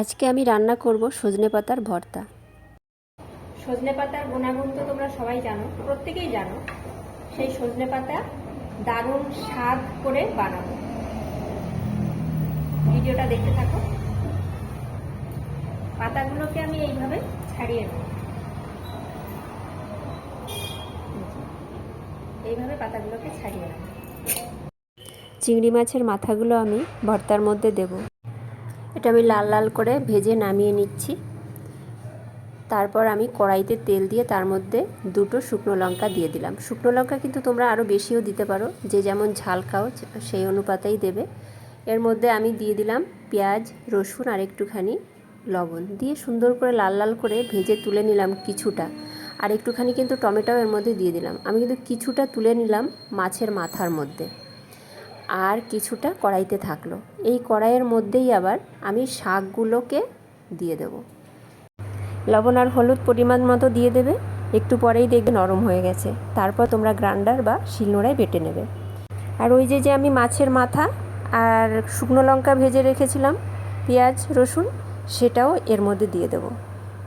আজকে আমি রান্না করব সজনে পাতার ভর্তা। সজনে পাতার গুণাগুণ তো তোমরা সবাই জানো প্রত্যেকেই জানো। সেই সজনে পাতা দারুণ স্বাদ করে বানাবো। ভিডিওটা দেখতে থাকো। পাতাগুলোকে আমি এইভাবে ছাড়িয়ে নেব। এইভাবে পাতাগুলোকে ছাড়িয়ে নেব। চিংড়ি মাছের মাথাগুলো আমি ভর্তার মধ্যে দেব। এটা আমি লাল লাল করে ভেজে নামিয়ে নিচ্ছি। তারপর আমি কড়াইতে তেল দিয়ে তার মধ্যে দুটো শুকনো লঙ্কা দিয়ে দিলাম। শুকনো লঙ্কা কিন্তু তোমরা আরও বেশিও দিতে পারো, যে যেমন ঝাল খাও সেই অনুপাতেই দেবে। এর মধ্যে আমি দিয়ে দিলাম পেঁয়াজ, রসুন আর একটুখানি লবণ। দিয়ে সুন্দর করে লাল লাল করে ভেজে তুলে নিলাম কিছুটা। আর একটুখানি কিন্তু টমেটো এর মধ্যে দিয়ে দিলাম। আমি কিন্তু কিছুটা তুলে নিলাম মাছের মাথার মধ্যে। আর কিছুটা কড়াইতে থাকল। এই কড়াইয়ের মধ্যেই আবার আমি শাকগুলোকে দিয়ে দেবো। লবণ আর হলুদ পরিমাণ মতো দিয়ে দেবে। একটু পরেই দেখবে নরম হয়ে গেছে। তারপর তোমরা গ্রাইন্ডার বা শিলনোড়ায় বেটে নেবে। আর ওই যে যে আমি মাছের মাথা আর শুকনো লঙ্কা ভেজে রেখেছিলাম, পেঁয়াজ, রসুন, সেটাও এর মধ্যে দিয়ে দেবো।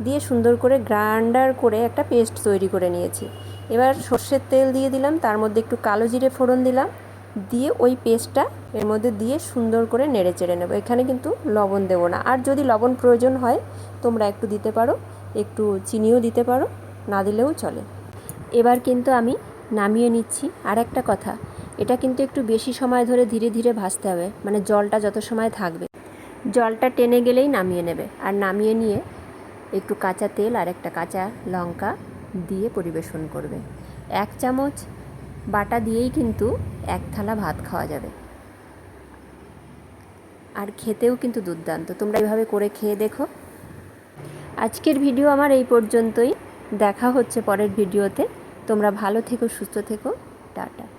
দিয়ে সুন্দর করে গ্রাইন্ডার করে একটা পেস্ট তৈরি করে নিয়েছি। এবার সর্ষের তেল দিয়ে দিলাম, তার মধ্যে একটু কালো জিরে ফোড়ন দিলাম দিয়ে ওই পেস্টটা এর মধ্যে দিয়ে সুন্দর করে নেড়ে চেড়ে নেব। এখানে কিন্তু লবণ দেবো না। আর যদি লবণ প্রয়োজন হয়, তোমরা একটু দিতে পারো। একটু চিনিও দিতে পারো, না দিলেও চলে। এবার কিন্তু আমি নামিয়ে নিচ্ছি। আর একটা কথা, এটা কিন্তু একটু বেশি সময় ধরে ধীরে ধীরে ভাজতে হবে। মানে জলটা যত সময় থাকবে, জলটা টেনে গেলেই নামিয়ে নেবে। আর নামিয়ে নিয়ে একটু কাঁচা তেল আর একটা কাঁচা লঙ্কা দিয়ে পরিবেশন করবে। এক চামচ বাটা দিয়েই কিন্তু এক থালা ভাত খাওয়া যাবে। আর খেতেও কিন্তু দুর্দান্ত। তোমরা এভাবে করে খেয়ে দেখো। আজকের ভিডিও আমার এই পর্যন্তই। দেখা হচ্ছে পরের ভিডিওতে। তোমরা ভালো থেকো, সুস্থ থেকো। টাটা।